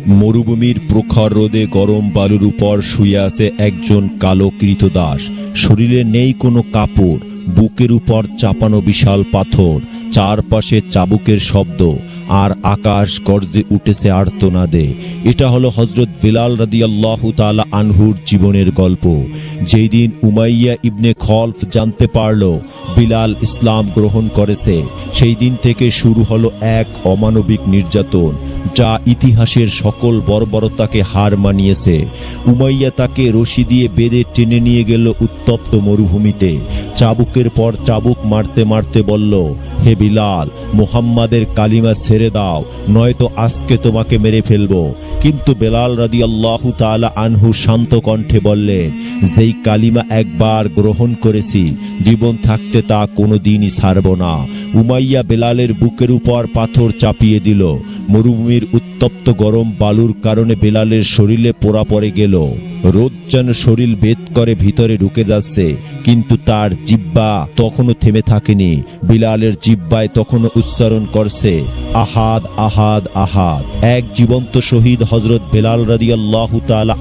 মরুভূমির প্রখর রোদে গরম বালুর উপর শুয়ে আছে একজন কালো কৃতদাস। শরীরে নেই কোনো কাপড়, বুকের উপর চাপানো বিশাল পাথর। চারপাশে চাবুকের শব্দ, আর আকাশ গর্জে উঠেছে আর্তনাদে। এটা হলো হজরত বিলাল রাদি আল্লাহ তালা আনহুর জীবনের গল্প। যেই দিন উমাইয়া ইবনে খলফ জানতে পারল বিলাল ইসলাম গ্রহণ করেছে, সেই দিন থেকে শুরু হলো এক অমানবিক নির্যাতন, যা ইতিহাসের সকল বর্বরতাকে হার মানিয়েছে। উমাইয়া তাকে রশি দিয়ে বেঁধে টেনে নিয়ে গেল উত্তপ্ত মরুভূমিতে। চাবুকের পর চাবুক মারতে মারতে বলল, হে বিলাল, মুহাম্মাদের কালিমা ছেড়ে দাও, নয়তো আজকে তোমাকে মেরে ফেলব। কিন্তু বেলাল রাদি আল্লাহ তালা আনহু শান্ত কণ্ঠে বললেন যেই কালিমা একবার গ্রহণ করেছি, জীবন থাকতে তা কোনো দিনই ছাড়ব না। উমাইয়া বেলালের বুকের উপর পাথর চাপিয়ে দিল। মরুভূমির উত্তপ্ত গরম বালুর কারণে বেলালের শরীরে পোড়া পড়ে গেল। রোদ যেন শরীর বেদ করে ভিতরে ঢুকে যাচ্ছে, কিন্তু তার জিব্বা তখনও থেমে থাকেনি। বিলালের জিব্বায় তখনও উচ্চারণ করছে, আহাদ আহাদ আহাদ। এক জীবন্ত শহীদ হজরত বেলাল রাদি আল্লাহ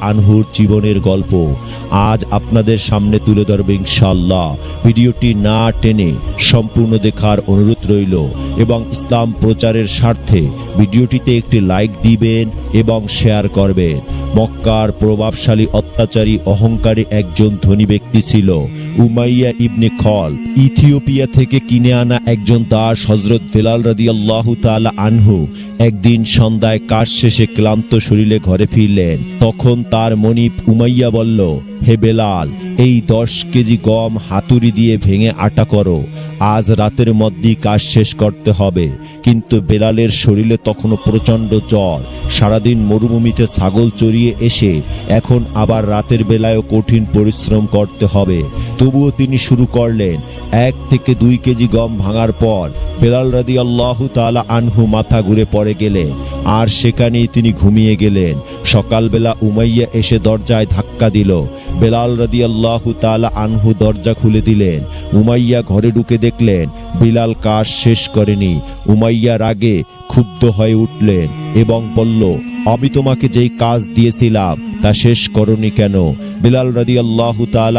আনহুর জীবনের গল্প। আজ আপনাদের সামনে তুলে ধরবে ইনশাল্লাহ ভিডিওটি না টেনে সম্পূর্ণ দেখার অনুরোধ রইল এবং ইসলাম প্রচারের স্বার্থে ভিডিওটিতে একটি লাইক দিবেন এবং শেয়ার করবেন। মক্কার প্রভাবশালী অত্যাচারী অহংকারী একজন ধনী ব্যক্তি ছিল, উমাইয়া ইবনে খল ইথিওপিয়া থেকে কিনে আনা একজন দাস হজরত বেলাল রাদি আল্লাহ তালা আনহু একদিন সন্ধ্যায় কাজ শেষে ক্লান্ত শরীরে ঘরে ফিরলেন। তখন তার মনিপ উমাইয়া বলল, হে বেলাল, এই দশ কেজি গম হাতুড়ি দিয়ে ভেঙে আটা করো। আজ রাতের মধ্যেই কাজ শেষ করতে হবে। কিন্তু বেলালের শরীরে তখনও প্রচণ্ড জ্বর। সারাদিন মরুভূমিতে ছাগল চড়িয়ে এসে এখন আবার রাতের বেলায়ও কঠিন পরিশ্রম করতে হবে। তবুও তিনি শুরু করলেন এক থেকে দুই কেজি গম ভাঙার পর বেলাল রাদি আল্লাহ তালা আনহু মাথা ঘুরে পড়ে গেলেন। আর সেখানেই তিনি ঘুমিয়ে গেলেন। সকালবেলা উমাইয়া এসে দরজায় ধাক্কা দিল। বেলাল রাদি আল্লাহ তালা আনহু দরজা খুলে দিলেন। উমাইয়া ঘরে ঢুকে দেখলেন বিলাল কাজ শেষ করেনি। উমাইয়া রাগে ক্ষুব্ধ হয়ে উঠলেন এবং বলল, আমি তোমাকে যেই কাজ দিয়েছিলাম তা শেষ করনি কেন? বিলাল রাদি আল্লাহ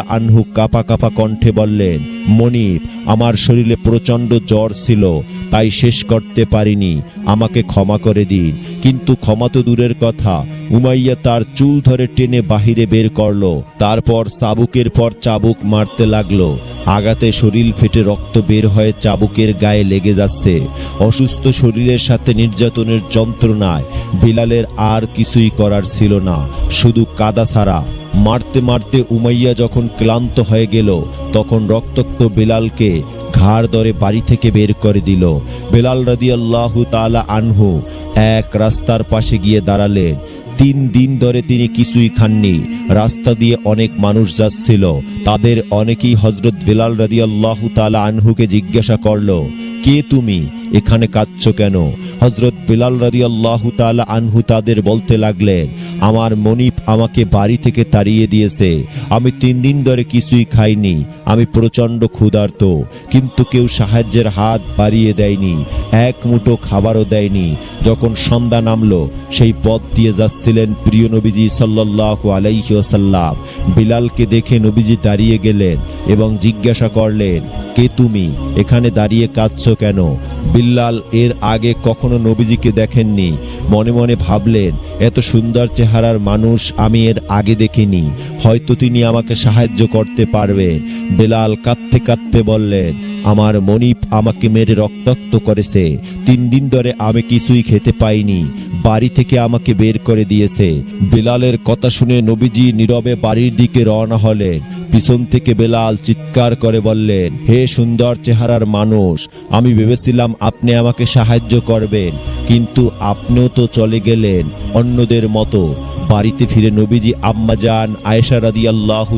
আনহু কাপা কাপা কণ্ঠে বললেন, মনিব, আমার শরীরে প্রচণ্ড জ্বর ছিল, তাই শেষ করতে পারিনি। আমাকে ক্ষমা করে দিন। কিন্তু ক্ষমা তো দূরের কথা। উমাইয়া তার চুল ধরে টেনে বাহিরে বের করল। তারপর চাবুকের পর চাবুক মারতে লাগল। আগাতে শরীর ফেটে রক্ত বের হয়ে চাবুকের গায়ে লেগে যাচ্ছে। অসুস্থ শরীরের সাথে নির্যাতনের যন্ত্রণায় বিলালের আর কিছুই করার ছিল না। শুধু কাদা ছাড়া। মারতে মারতে উমাইয়া যখন ক্লান্ত হয়ে গেল, তখন রক্তাক্ত বেলালকে ঘাড় দরে বাড়ি থেকে বের করে দিল। বেলাল রাদিয়াল্লাহু তাআলা আনহু এক রাস্তার পাশে গিয়ে দাঁড়ালেন। তিন দিন ধরে তিনি কিছুই খাননি। রাস্তা দিয়ে অনেক মানুষ যাচ্ছিল। তাদের অনেকেই হজরত বেলাল রাদিয়াল্লাহু তালা আনহুকে জিজ্ঞাসা করল, কে তুমি? এখানে কাঁদছ কেন? হজরত বেলাল রাদিয়াল্লাহু তাআলা আনহু তাদের বলতে লাগলেন, আমার মনিপ আমাকে বাড়ি থেকে তাড়িয়ে দিয়েছে। আমি তিন দিন ধরে কিছুই খাইনি। আমি প্রচণ্ড ক্ষুধার্ত। কিন্তু কেউ সাহায্যের হাত বাড়িয়ে দেয়নি। এক মুঠো খাবারও দেয়নি। যখন সন্ধ্যা নামলো, সেই পথ দিয়ে যাচ্ছিলেন প্রিয় নবীজি সাল্লাল্লাহু আলাইহি ওয়াসাল্লাম। বিলালকে দেখে নবীজি দাঁড়িয়ে গেলেন এবং জিজ্ঞাসা করলেন, কে তুমি? এখানে দাঁড়িয়ে কাঁদছ কেন? বিল্লাল এর আগে কখনো নবীজিকে দেখেননি। মনে মনে ভাবলেন, এত সুন্দর চেহারার মানুষ আমি এর আগে দেখিনি। হয়তো তিনি আমাকে সাহায্য করতে পারবেন। বেলাল কাঁদতে কাঁদতে বললেন আমার মনিপ আমাকে মেরে রক্তাক্ত করেছে তিন দিন ধরে আমি কিছুই খেতে পাইনি। বাড়ি থেকে আমাকে বের করে দিয়েছে। বেলালের কথা শুনে নবীজি নীরবে বাড়ির দিকে রওনা হলেন। পিছন থেকে বেলাল চিৎকার করে বললেন, হে সুন্দর চেহারার মানুষ, আমি ভেবেছিলাম আপনি আমাকে সাহায্য করবেন, কিন্তু আপনিও তো চলে গেলেন অন্যদের মতো। বাড়িতে ফিরে নবীজি আম্মাজান আয়েশা রাদি আল্লাহ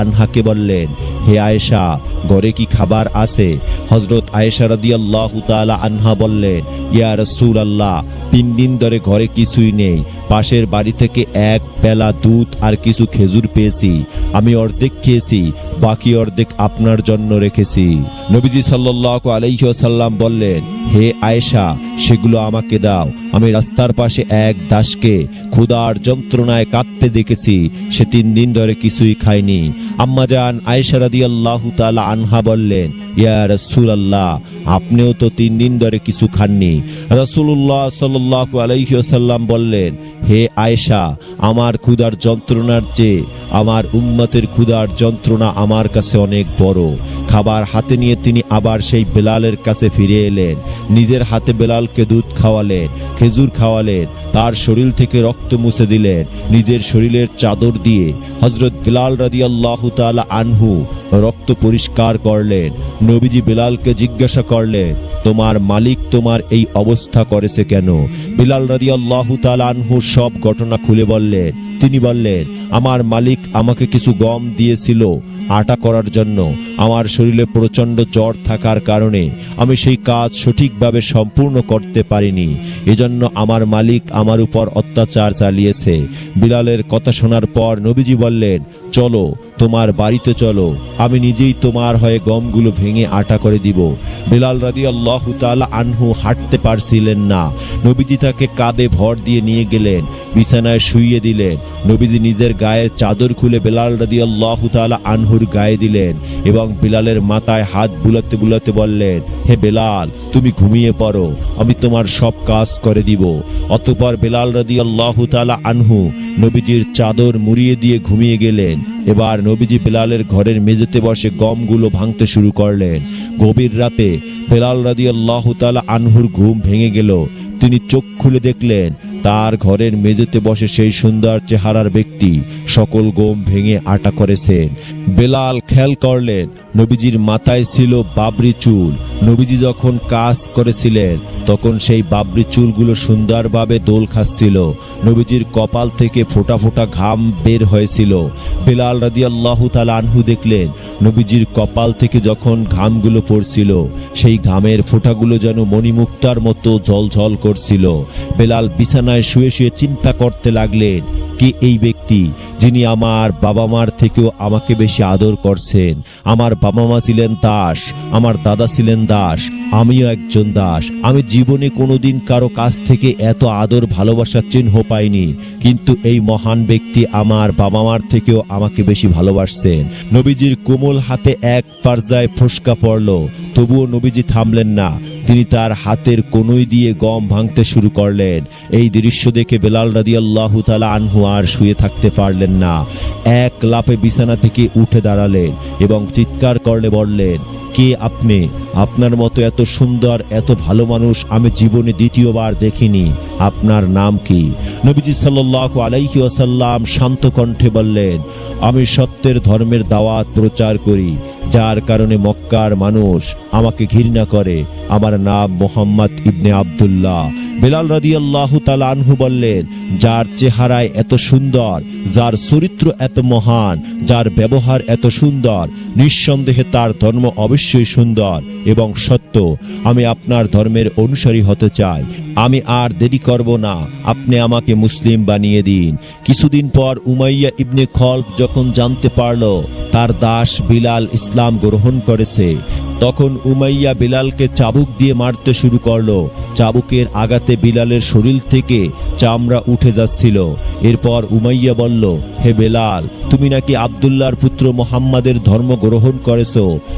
আনহাকে বললেন, হে আয়েশা, ঘরে কি খাবার আছে? হজরত আয়েশা রাদিয়াল্লাহু তাআলা আনহা বললেন, ইয়া রাসূল আল্লাহ তিন দিন ধরে ঘরে কিছুই নেই। পাশের বাড়ি থেকে এক পেলা দুধ আর কিছু খেজুর পেয়েছি। আমি অর্ধেক খেয়েছি, বাকি অর্ধেক আপনার জন্য রেখেছি। নবীজি সাল্লাল্লাহু আলাইহি ওয়াসাল্লাম বললেন হে আয়েশা, সেগুলো আমাকে দাও। আমি রাস্তার পাশে এক দাসকে ক্ষুদার যন্ত্রণায় কাঁদতে দেখেছি। সে তিন দিন ধরে কিছুই খায়নি। আম্মাজান আয়েশা রাদিয়াল্লাহু তাআলা আনহা বললেন, ইয়া রাসূলুল্লাহ, আপনিও তো তিন দিন ধরে কিছু খাননি। রাসূলুল্লাহ সাল্লাল্লাহু আলাইহি ওয়াসাল্লাম বললেন, হে আয়েশা, আমার ক্ষুদার যন্ত্রণার চেয়ে আমার উম্মতের ক্ষুদার যন্ত্রণা আমার কাছে অনেক বড়। খাবার হাতে নিয়ে তিনি আবার সেই বেলালের কাছে ফিরে এলেন। নিজের হাতে বেলালকে দুধ খাওয়ালেন, খেজুর খাওয়ালেন, তার শরীর থেকে রক্ত মুছে দিলেন। নিজের শরীরের চাদর দিয়ে হজরত বিলাল রাদিয়াল্লাহু তাআলা আনহু রক্ত পরিষ্কার করলেন। নবীজি বেলালকে জিজ্ঞাসা করলেন, তোমার মালিক তোমার এই অবস্থা করেছে কেন? বিলাল রাদিয়াল্লাহু তাআলা আনহু সব ঘটনা খুলে বললেন তিনি বললেন, আমার মালিক আমাকে কিছু গম দিয়েছিল আটা করার জন্য। আমার শরীরে প্রচণ্ড জ্বর থাকার কারণে আমি সেই কাজ সঠিকভাবে সম্পূর্ণ করতে পারিনি। এজন্য আমার মালিক আমার উপর অত্যাচার চালিয়েছে। বিলালের কথা শোনার পর নবীজি বললেন, চলো, তোমার বাড়িতে চলো। আমি নিজেই তোমার হয়ে গমগুলো ভেঙে আটা করে দিব। বিলাল রাদি আল্লাহ আনহু হাঁটতে পারছিলেন না। নবীজি তাকে কাঁধে ভর দিয়ে নিয়ে গেলেন, বিছানায় শুইয়ে দিলেন। নবীজি নিজের গায়ের চাদর খুলে বেলাল রাদি আল্লাহ আনহুর গায়ে দিলেন এবং বিলালের মাথায় হাত বুলাতে বুলাতে বললেন, হে বেলাল, তুমি ঘুমিয়ে পড়ো, আমি তোমার সব কাজ করে দিব। অতঃপর বেলাল রাদি আল্লাহ আনহু নবীজির চাদর মুড়িয়ে দিয়ে ঘুমিয়ে গেলেন। এবার নবীজি বেলালের ঘরের মেঝেতে বসে গমগুলো ভাঙতে শুরু করলেন। গভীর রাতে বেলাল রাদি আল্লাহ আনহুর ঘুম ভেঙে গেল। তিনি চোখ খুলে দেখলেন তার ঘরের মেঝেতে বসে সেই সুন্দর চেহারার ব্যক্তি সকল গোম ভেঙে আটা করেছেন। বেলাল খেল করলেন, নবীজির মাথায় ছিল বাবরি চুল। নবীজি যখন কাজ করেছিলেন তখন সেই বাবরি চুলগুলো সুন্দরভাবে দোল খাচ্ছিল। নবীজির কপাল থেকে ফোঁটা ফোঁটা ঘাম বের হয়েছিল। বেলাল রাদি আল্লাহ আনহু দেখলেন, নবীজির কপাল থেকে যখন ঘামগুলো পড়ছিল, সেই ঘামের ফোঁটাগুলো যেন মণিমুক্তার মতো ঝলঝল করছিল। বেলাল বিছানায় শুয়ে শুয়ে চিন্তা করতে লাগলেন, কে এই ব্যক্তি যিনি আমার বাবা মার থেকেও আমাকে বেশি আদর করছেন? আমার বাবা মা ছিলেন দাস, আমার দাদা ছিলেন দাস, আমিও একজন দাস, আমি জীবনে কোনোদিন কারও কাছ থেকে এত আদর ভালোবাসার চিহ্ন পাইনি, কিন্তু এই মহান ব্যক্তি আমার বাবা মার থেকেও আমাকে বেশি ভালোবাসছেন। নবীজির কোমল হাতে এক পারজায় ফসকা পড়ল, তবুও নবীজি থামলেন না। তিনি তার হাতের কনুই দিয়ে গম ভাঙতে শুরু করলেন। এই দৃশ্য দেখে বেলাল রাদি আল্লাহ আনহু আর শুয়ে থাকতে পারলেন না। এক লাফে বিছানা থেকে উঠে দাঁড়ালেন এবং চিৎকার করলে বললেন, কে আপনি? আপনার মতো এত সুন্দর, এত ভালো মানুষ আমি জীবনে দ্বিতীয়বার দেখিনি। আপনার নাম কি? নবীজি সাল্লাল্লাহু আলাইহি ওয়াসাল্লাম শান্ত কণ্ঠে বললেন, আমি সত্যের ধর্মের দাওয়াত প্রচার করি, যার কারণে মক্কার মানুষ আমাকে ঘৃণা করে। আমার নাম মোহাম্মদ ইবনে আব্দুল্লাহ। বেলাল রাদিয়াল্লাহু তাআলা আনহু বললেন, যার চেহারায় এত সুন্দর, যার চরিত্র এত মহান, যার ব্যবহার এত সুন্দর, নিঃসন্দেহে তার ধর্ম অবশ্যই সুন্দর এবং সত্য। আমি আপনার ধর্মের অনুসারী হতে চাই। আমি আর দেরি করব না। আপনি আমাকে মুসলিম বানিয়ে দিন। কিছুদিন পর উমাইয়া ইবনে খলফ যখন জানতে পারল, তার দাস বিলাল ইসলাম গ্রহণ করেছে, তখন উমাইয়া বিলালকে চাবুক দিয়ে মারতে শুরু করল। চাবুকের আঘাতে বিলালের শরীর থেকে চামড়া উঠে যাচ্ছিল। এরপর উমাইয়া বলল, হে বেলাল তুমি নাকি আবদুল্লাহর পুত্র মোহাম্মদের ধর্ম গ্রহণ করেছ?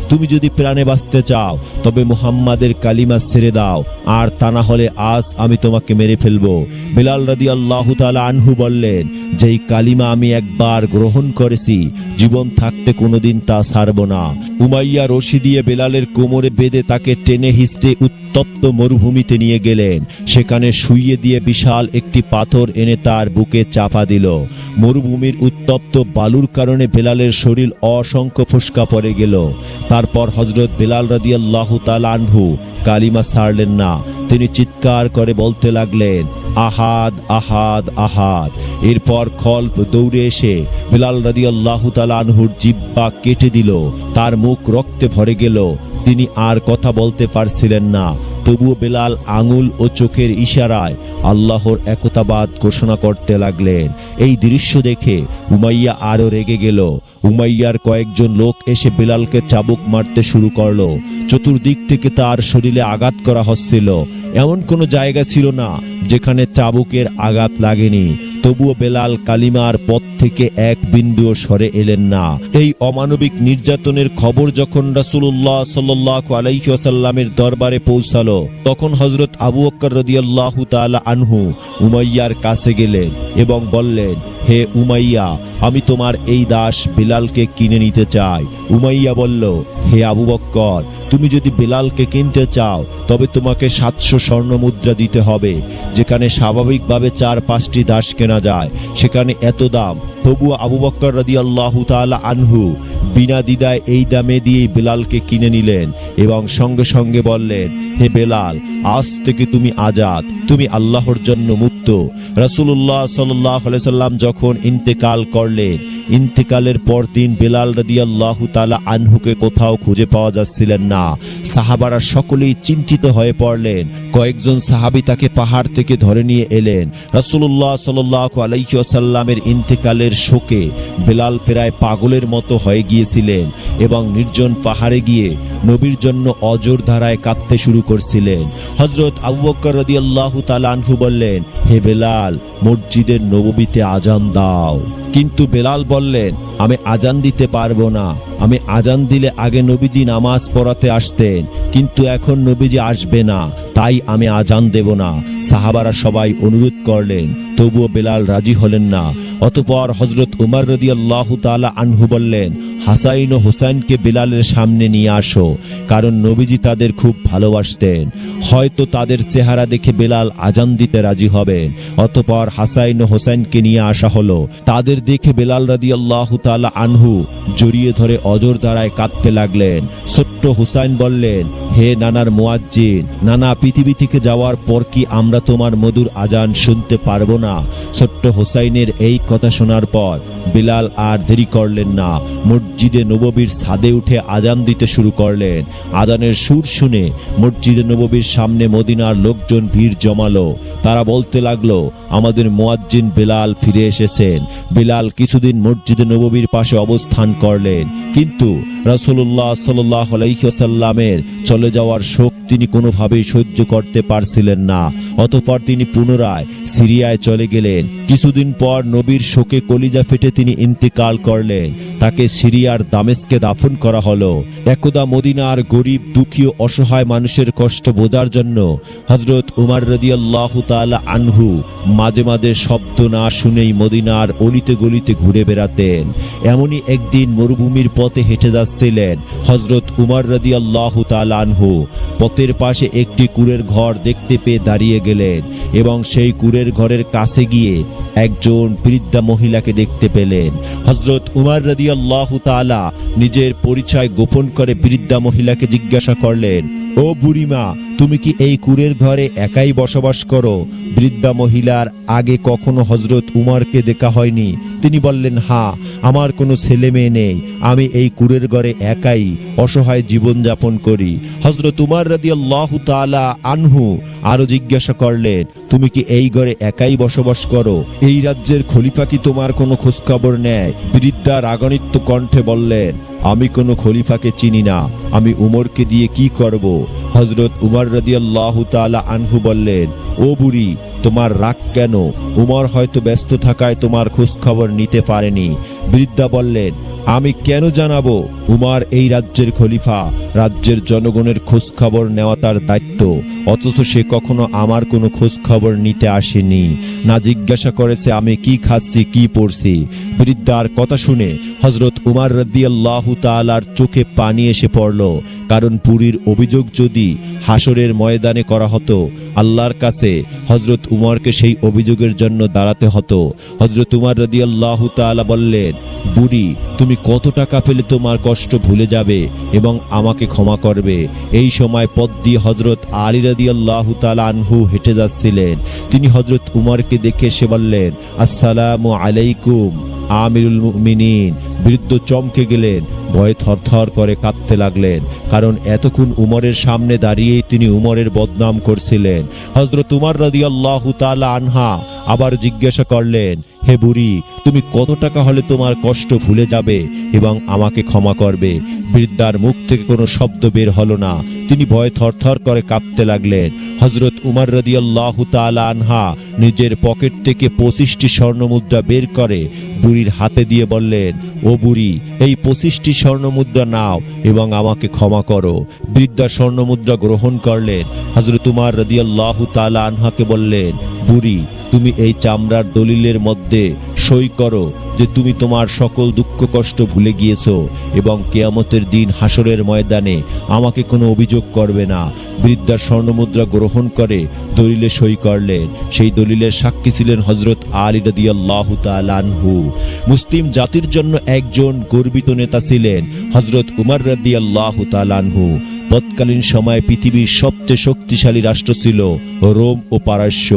তুমি যদি প্রাণে বাঁচতে চাও, তবে মুহাম্মাদের কালিমা ছেড়ে দাও, আর তা না হলে আজ আমি তোমাকে মেরে ফেলব। বেলাল রাদি আল্লাহ আনহু বললেন, যেই কালিমা আমি একবার গ্রহণ করেছি, জীবন থাকতে কোনোদিন তা ছাড়ব না। উমাইয়া রশি দিয়ে বেলালের কোমরে বেঁধে তাকে টেনে হিসড়ে উত্তপ্ত মরুভূমিতে নিয়ে গেলেন। সেখানে শুইয়ে দিয়ে বিশাল একটি পাথর এনে তার বুকে চাপা দিল। মরুভূমির উত্তপ্ত বালুর কারণে বেলালের শরীর অসংখ্য ফুসকা পড়ে গেল। তারপর হজরত বেলাল রাদিয়াল্লাহ তাআলা আনহু কালিমা ছাড়লেন না। তিনি চিৎকার করে বলতে লাগলেন, আহাদ আহাদ আহাদ। এরপর খল্প দৌড়ে এসে বেলাল রাদিয়াল্লাহু তাআলা আনহুর জিব্বা কেটে দিল। তার মুখ রক্তে ভরে গেল। তিনি আর কথা বলতে পারছিলেন না। তবুও বেলাল আঙুল ও চোখের ইশারায় আল্লাহর একতাবাদ ঘোষণা করতে লাগলেন। এই দৃশ্য দেখে উমাইয়া আরও রেগে গেল। উমাইয়ার কয়েকজন লোক এসে বেলালকে চাবুক মারতে শুরু করল। চতুর্দিক থেকে তার শরীরে আঘাত করা হচ্ছিল। এমন কোনো জায়গা ছিল না যেখানে চাবুকের আঘাত লাগেনি। তবুও বেলাল কালিমার পথ থেকে এক বিন্দুও সরে এলেন না। এই অমানবিক নির্যাতনের খবর যখন রাসূলুল্লাহ সাল্লাল্লাহু আলাইহি ওয়াসাল্লামের দরবারে পৌঁছালো তখন হজরত আবু আকর রাদিয়াল্লাহু তালা আনহু উমাইয়ার কাছে গেলেন এবং বললেন হে উমাইয়া, আমি তোমার এই দাস বিলালকে কিনে নিতে চাই। উমাইয়া বলল, হে আবু বক্কর, তুমি যদি বিলালকে কিনতে চাও, তবে তোমাকে সাতশো স্বর্ণ মুদ্রা দিতে হবে, যেখানে স্বাভাবিকভাবে চার পাঁচটি দাস কেনা যায়। সেখানে এত দাম। তবুও আবু বক্কর রাদি আল্লাহ তালা আনহু বিনা দিদায় এই দামে দিয়েই বেলালকে কিনে নিলেন এবং সঙ্গে সঙ্গে বললেন, হে বেলাল, আজ থেকে তুমি আজাদ, তুমি আল্লাহর জন্য মুক্ত। রাসূলুল্লাহ সাল্লাহ সাল্লাম যখন ইন্তেকাল করলেন, ইন্তেকালের পর দিন বেলাল রাদি আল্লাহ তালা আনহুকে কোথাও খুঁজে পাওয়া যাচ্ছিলেন না। সাহাবারা সকলেই চিন্তিত হয়ে পড়লেন। কয়েকজন সাহাবী তাকে পাহাড় থেকে ধরে নিয়ে এলেন। রাসূলুল্লাহ সাল্লাহ আলাইসাল্লামের ইন্তেকালের শোকে বেলাল প্রায় পাগলের মতো হয়ে গিয়েছিলেন এবং নির্জন পাহাড়ে গিয়ে নবীর জন্য অজর ধারায় কাঁদতে শুরু করছিলেন। হজরত আবু রদি আল্লাহ তালানহু বললেন, হে বেলাল, মসজিদের নববীতে আজান দাও। কিন্তু বেলাল বললেন, আমি আজান দিতে পারব না। আমি আজান দিলে আগে নবীজি নামাজ পড়াতে আসতেন, কিন্তু এখন নবীজি আসবে না। তাই আমি আজান দেব না। সাহাবারা সবাই অনুরোধ করলেন, তবুও বেলাল রাজি হলেন না। অতপর হজরত উমার রদি আল্লাহ তালা আনহু বললেন, হাসাইন ও হুসাইনকে বেলালের সামনে নিয়ে আসো, কারণ নবীজি তাদের খুব ভালোবাসতেন। হয়তো তাদের চেহারা দেখে বেলাল আজান দিতে রাজি হবেন। অতপর হাসাইন ও হোসাইনকে নিয়ে আসা হলো। তাদের দেখে বেলাল রাদি আল্লাহ তালা আনহু জড়িয়ে ধরে অজর দ্বারায় কাঁদতে লাগলেন। ছোট্ট হুসাইন বললেন, হে নানার মোয়াজ্জিন, নানা পৃথিবী থেকে যাওয়ার পর কি আমরা তোমার মধুর আজান শুনতে পারব না? ছোট্ট হোসাইনের এই কথা শোনার পর বিলাল আর দেরি করলেন না। মসজিদে নববীর ছাদে উঠে আজান দিতে শুরু করলেন। আজানের সুর শুনে মসজিদে নববীর সামনে মদিনার লোকজন ভিড় জমালো। তারা বলতে লাগল, আমাদের মোয়াজ্জিন বেলাল ফিরে এসেছেন। বেলাল কিছুদিন মসজিদে নববীর পাশে অবস্থান করলেন। কিন্তু রাসূলুল্লাহ সাল্লাহ আলাইসাল্লামের চলে যাওয়ার শোক তিনি কোনোভাবেই সহ্য করতে পারছিলেন না। অতঃপর তিনি পুনরায় সিরিয়ায় চলে গেলেন। কিছুদিন পর নবীর শোকে কলিজা ফেটে তিনি ইন্তেকাল করলেন। তাকে সিরিয়ার দামেস্কে দাফন করা হলো। একদা মদিনার গরিব, দুঃখী অসহায় মানুষের কষ্ট বোঝার জন্য হজরত উমার রদিয়াল্লাহ তাআলা আনহু মাঝে মাঝে শব্দ না শুনেই মদিনার অলিতে গলিতে ঘুরে বেড়াতেন। এমনই একদিন মরুভূমির পথে হেঁটে যাচ্ছিলেন হজরত উমার রদি আল্লাহ আনহু। পথের পাশে একটি কুরের ঘর দেখতে পেয়ে দাঁড়িয়ে গেলেন এবং সেই কুরের ঘরের কাছে গিয়ে একজন বৃদ্ধা মহিলাকে দেখতে পেলেন। হজরত উমার রদি আল্লাহ তালা নিজের পরিচয় গোপন করে বৃদ্ধা মহিলাকে জিজ্ঞাসা করলেন, ও বুড়িমা তুমি কি এই কুরের ঘরে একাই বসবাস করো? বৃদ্ধা মহিলার আগে কখনো হজরত উমারকে দেখা হয়নি। তিনি বললেন, হা, আমার কোনো ছেলে মেয়ে নেই। আমি এই কুরের ঘরে একাই অসহায় জীবন যাপন করি। হজরত উমার রাদি আল্লাহ তালা আনহু আরও জিজ্ঞাসা করলেন, তুমি কি এই ঘরে একাই বসবাস করো? এই রাজ্যের খলিফা কি তোমার কোনো খোঁজখবর নেয়? বৃদ্ধা রাগানিত্য কণ্ঠে বললেন, আমি কোনো খলিফাকে চিনি না। আমি উমরকে দিয়ে কি করব? হজরত উমর রদিয়াল্লাহ তালা আনহু বললেন, ও বুড়ি, তোমার রাগ কেন? উমর হয়তো ব্যস্ত থাকায় তোমার খোঁজ খবর নিতে পারেনি। বৃদ্ধা বললেন আমি কেন জানাব উমার এই রাজ্যের খলিফা, রাজ্যের জনগণের খোঁজ খবর নেওয়া তার দায়িত্ব, অথচ সে কখনো আমার কোনো খোঁজ খবর নিতে আসেনি। না জিজ্ঞাসা করেছে আমি কি খাচ্ছি, কি পড়ছি বৃদ্ধার কথা শুনে হজরত উমার রদিয়াল্লাহু তাআলার চোখে পানি এসে পড়ল, কারণ পুরীর অভিযোগ যদি হাসরের ময়দানে করা হতো, আল্লাহর কাছে হজরত উমরকে সেই অভিযোগের জন্য দাঁড়াতে হতো। হজরত উমার রদিয়াল্লাহু তাআলা বললেন, বুড়ি, তুমি কত টাকা পেলে তোমার কষ্ট ভুলে যাবে এবং আমাকে ক্ষমা করবে। এই সময় পথ দিয়ে হজরত আলী রাদিয়াল্লাহু তাআলা আনহু হেঁটে যাচ্ছিলেন। তিনি হজরত উমরকে দেখে সে বললেন, আসসালামু আলাইকুম, আমিরুল মুমিনিন। বৃদ্ধ চমকে গেলেন, ভয়ে থরথর করে কাঁদতে লাগলেন, কারণ এতক্ষণ উমরের সামনে দাঁড়িয়েই তিনি উমরের বদনাম করছিলেন। হজরত উমর রাদিয়াল্লাহু তাআলা আনহা আবার জিজ্ঞাসা করলেন হে বুড়ি, তুমি কত টাকা হলে তোমার কষ্ট ভুলে যাবে এবং আমাকে ক্ষমা করবে? বৃদ্ধার মুখ থেকে কোনো শব্দ বের হলো না। তিনি ভয়ে থরথর করে কাঁপতে লাগলেন। হজরত উমর রাদিয়াল্লাহু তাআলা আনহা নিজের পকেট থেকে পঁচিশটি স্বর্ণমুদ্রা বের করে বুড়ির হাতে দিয়ে বললেন, ও বুড়ি, এই পঁচিশটি স্বর্ণমুদ্রা নাও এবং আমাকে ক্ষমা করো। বৃদ্ধা স্বর্ণমুদ্রা গ্রহণ করলেন। হজরত উমার রাদিয়াল্লাহু তাআলা আনহাকে বললেন, বুড়ি তুমি এই চামড়ার দলিলের মধ্যে সই করো যে তুমি তোমার সকল দুঃখ কষ্ট ভুলে গিয়েছো এবং কেয়ামতের দিন হাসরের ময়দানে আমাকে কোনো অভিযোগ করবে না। বৃদ্ধা স্বর্ণমুদ্রা গ্রহণ করে দলিলে সই করলেন। সেই দলিলের সাক্ষী ছিলেন হজরত আলী রাদিয়াল্লাহু তাআলা আনহু। মুসলিম জাতির জন্য একজন গর্বিত নেতা ছিলেন হজরত উমর রাদিয়াল্লাহু তাআলা আনহু। তৎকালীন সময়ে পৃথিবীর সবচেয়ে শক্তিশালী রাষ্ট্র ছিল রোম ও পারস্য,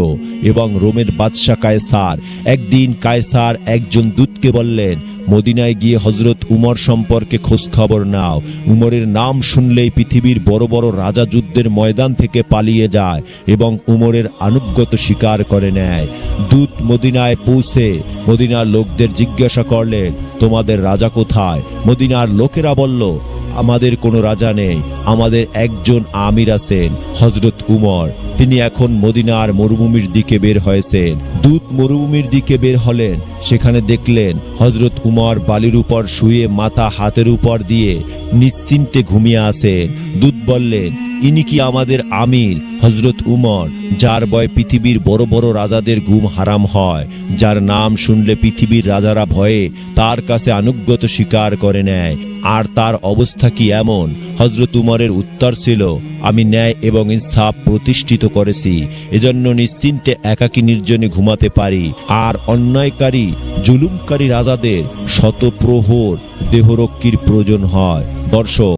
এবং রোমের বাদশাহ কায়সার, একদিন কায়সার একজন দূতকে বললেন, মদিনায় গিয়ে হজরত উমর সম্পর্কে খোঁজ খবর নাও। উমরের নাম শুনলেই পৃথিবীর বড় বড় রাজা যুদ্ধের ময়দান থেকে পালিয়ে যায় এবং উমরের আনুগত স্বীকার করে নেয়। দূত মদিনায় পৌঁছে মদিনার লোকদের জিজ্ঞাসা করলেন, তোমাদের রাজা কোথায়? মদিনার লোকেরা বলল আমাদের কোনো রাজা নেই। আমাদের একজন আমির আছেন হজরত উমর। তিনি এখন মদিনার মরুভূমির দিকে বের হয়েছেন। দূত মরুভূমির দিকে বের হলেন। সেখানে দেখলেন হজরত উমর বালির উপর শুয়ে মাথা হাতের উপর দিয়ে নিশ্চিন্তে ঘুমিয়ে আসেন দূত বললেন ইনি কি আমাদের আমির হজরত উমর, যার বয় পৃথিবীর বড় বড় রাজাদের ঘুম হারাম হয়, যার নাম শুনলে পৃথিবীর রাজারা ভয়ে তার কাছে আনুগত স্বীকার করে নেয়, আর তার অবস্থা কি এমন? হজরত উমরের উত্তর ছিল, আমি ন্যায় এবং ইনসাফ প্রতিষ্ঠিত করেছি, এজন্য নিশ্চিন্তে একাকী নির্জনে ঘুমাতে পারি, আর অন্যায়কারী, জুলুমকারী রাজাদের শত প্রহর দেহরক্ষীর প্রয়োজন হয়। দর্শক